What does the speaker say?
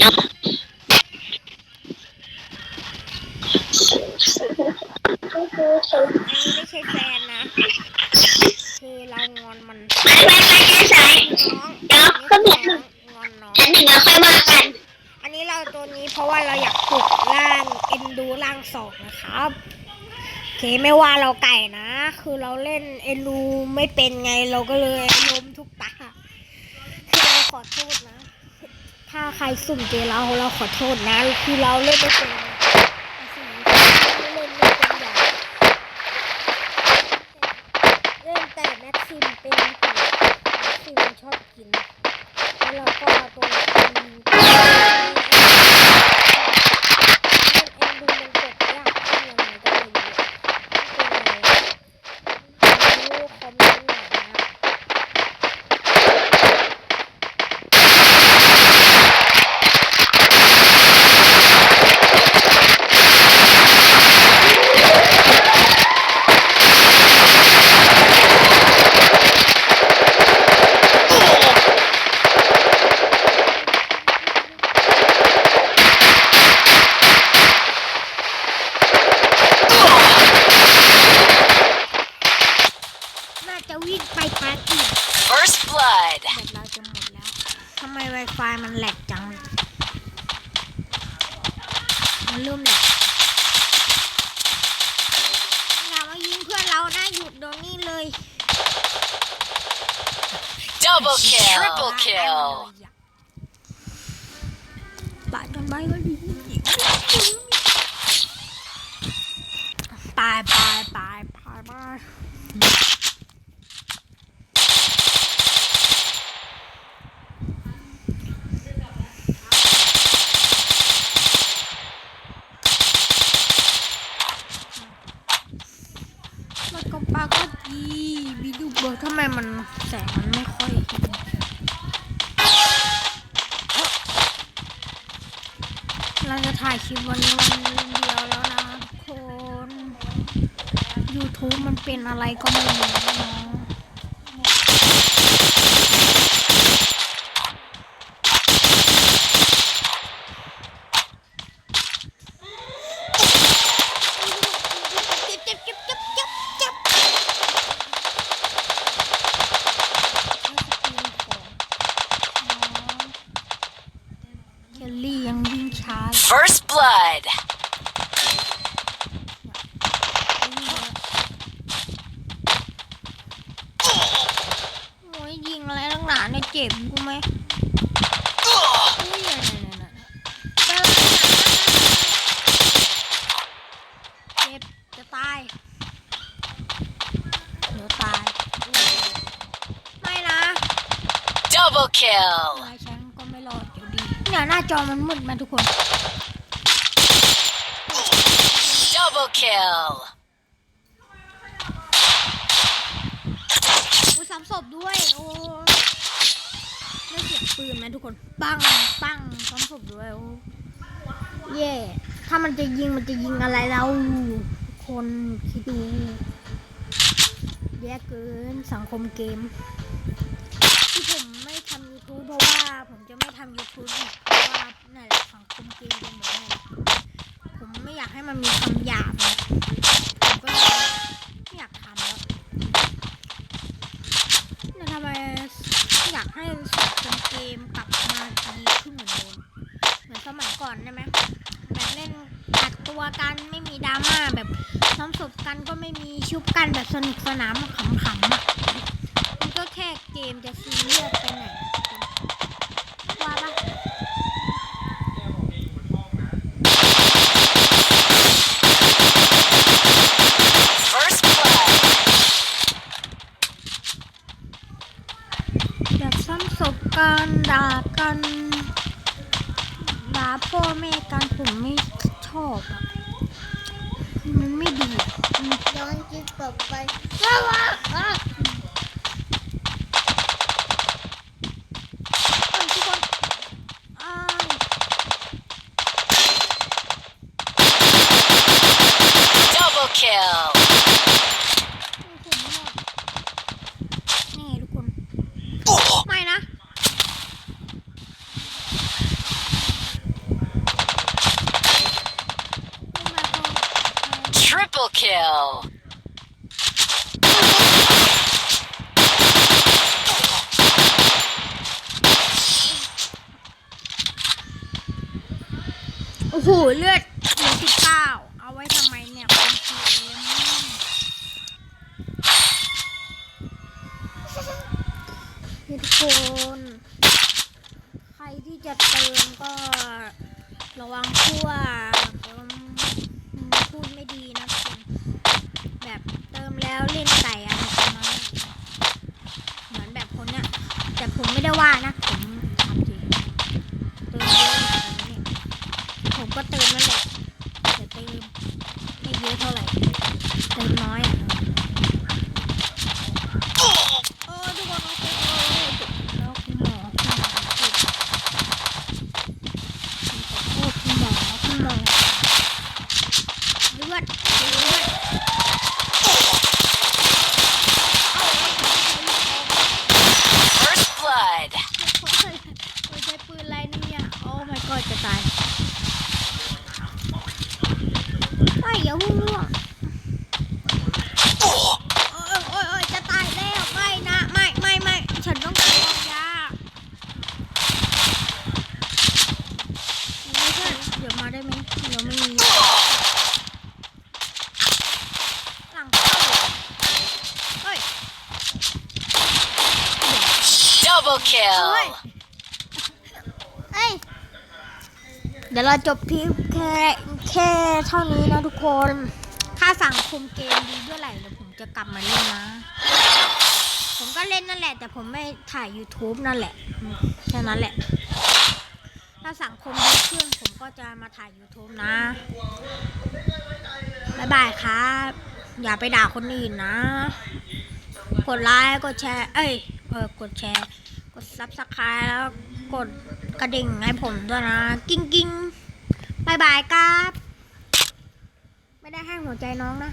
เนาะอันนี้ไม่ใช่แฟนนะ คือเรางอนมันไปไปไปแค่สายน้องเดี๋ยวก็บอกน้องงอนน้องอันหนึ่งเราค่อยว่ากัน อันนี้เราตัวนี้เพราะว่าเราอยากปลุกร่างเอ็นดูร่างสองนะครับโอเคไม่ว่าเราไก่นะ คือเราเล่นเอ็นดูไม่เป็นไงเราก็เลยล้มทุกตาคือเราขอโทษนะ ถ้าใครสุ่มเจอเราเราขอโทษนะคือเราเล่นไม่เป็นแต่สิ่งที่เล่นเป็นอย่างเล่นแต่แม็กซิมเป็นแม็กซิมชอบกิน แล้วเราก็เอาตัวละครยิงไปเล่นเอ็นดูมันกดยากขึ้นยังไงก็ไม่รู้เป็นไรรู้คอมเมนต์หน่อยนะ น่า จะวิ่งไปปาร์ตี้ First blood. แบตเราจะหมดแล้วทำไม Wi-Fi มันแหลกจัง มันเริ่มแหลกอย่ามายิงเพื่อนเรานะหยุดเดี๋ยวนี้เลย Double kill. Triple ตาย kill. ตายกันไปก็ดีตายตายตายตายตายมันก็ปลาก็ดีวิ ดูเบอร์ทำไมมันแสงมันไม่ค่อยเห็นเราจะถ่ายคลิปวันนี้วันเดียวแล้วนะทุกคน YouTube มันเป็นอะไรก็ไม่รู้นะเจ็บเจ็บเจ็บเจ็บเจ็บเจ็บใช้สกิลของน้องเคลลี่ ยังวิ่งช้าเลย First blood. โอ้ยยิงอะไรตั้งหนาเนี่ยเจ็บกูไหมอุ้ยเนี่ยเนี่ยเนี่ยเนี่ยเจ็บจะตายเดี๋ยวตาย ไม่นะ Double kill. อยู่ดีเนี่ยหน้าจอมันมืดมาทุกคน Double kill. โอ้ยซ้ำศพด้วย โอ้ได้เสียงปืนไหมทุกคน ปัง ปังซ้ำศพด้วย โอ้ เย่ ถ้ามันจะยิงมันจะยิงอะไรเราทุกคนคิดดูแย่เกินสังคมเกม ที่ผมไม่ทำ YouTube เพราะว่าผมจะไม่ทำ YouTube อีก มีคำหยาบผมก็ไม่อยากทำแล้วเนี่ทำไมอยากให้สังคมเกมกลับมาดีขึ้นเหมือนเดิมเหมือนสมัยก่อนได้ไหมแบบเล่นตัดตัวกันไม่มีดราม่าแบบน้ำศพกันก็ไม่มีชุบกันแบบสนุกสนานขำๆอะมันก็แค่เกมจะซีเรียสไปไหนว่าปะ First blood. แบบซ้ำศพ กันด่ากันด่าพ่อแม่กันผมไม่ชอบอะมันไม่ดีย้อนคิดกลับไปเอ้ยทุกคนอ้าว kill. นี่ทุกคน ไม่นะ kill. โอ้โหเลือดเหลือสิบเก้าเอาไว้ทำไมเนี่ยคนทีเอ็มนี่ทุกคนใครที่จะเติมก็ระวังพั่วผมพูดไม่ดีนะทุกคนแบบเติม แล้วเล่นไก่อะไรประมาณนั้เหมือนแบบคนเนี้ยแต่ผมไม่ได้ว่านะผมทำจริงเติมเยอะแบบนี้ผมก็เติมนั่นแหละแต่เติมไม่เยอะเท่าไหร่ เติมน้อยอะโอ้ทุกคนโอเคแล้วคุณหมอคุณหมอขอโทษคุณหมอคุณหมอเลือดเลือด First blood. โอ้ยใช้ปืนอะไรเนี่ย โอ้ my god จะตายไม่อย่าเพุ่งล่วง โอ้ยโอ้ยโอ้ยจะตายแล้ว ไม่นะ ไม่ไม่ไม่ฉันต้องการยาไม่ใช่เดี๋ยวมาได้ไหมเดี๋ยวไม่มีหลังเข้าเฮ้ย Double เฮ้ย kill. เอ้ย เดี๋ยวเราจบคลิปแค่แค่เท่านี้นะทุกคน ถ้าสังคมเกมดีด้วยไหร่เดี๋ยวผมจะกลับมาเล่นนะ ผมก็เล่นนั่นแหละ แต่ผมไม่ถ่าย YouTube นั่นแหละอืมแค่นั้นแหละ ถ้าสังคมดีขึ้นผมก็จะมาถ่าย YouTube นะ บ๊ายบายครับ อย่าไปด่าคนอื่นนะ กดไลค์ กดแชร์ เอ้ย เออ กดแชร์ กดซับสไครต์แล้วกดกระดิ่งให้ผมด้วยนะ กิ้งกิ้งบายบายครับ ไม่ได้ให้หัวใจน้องนะ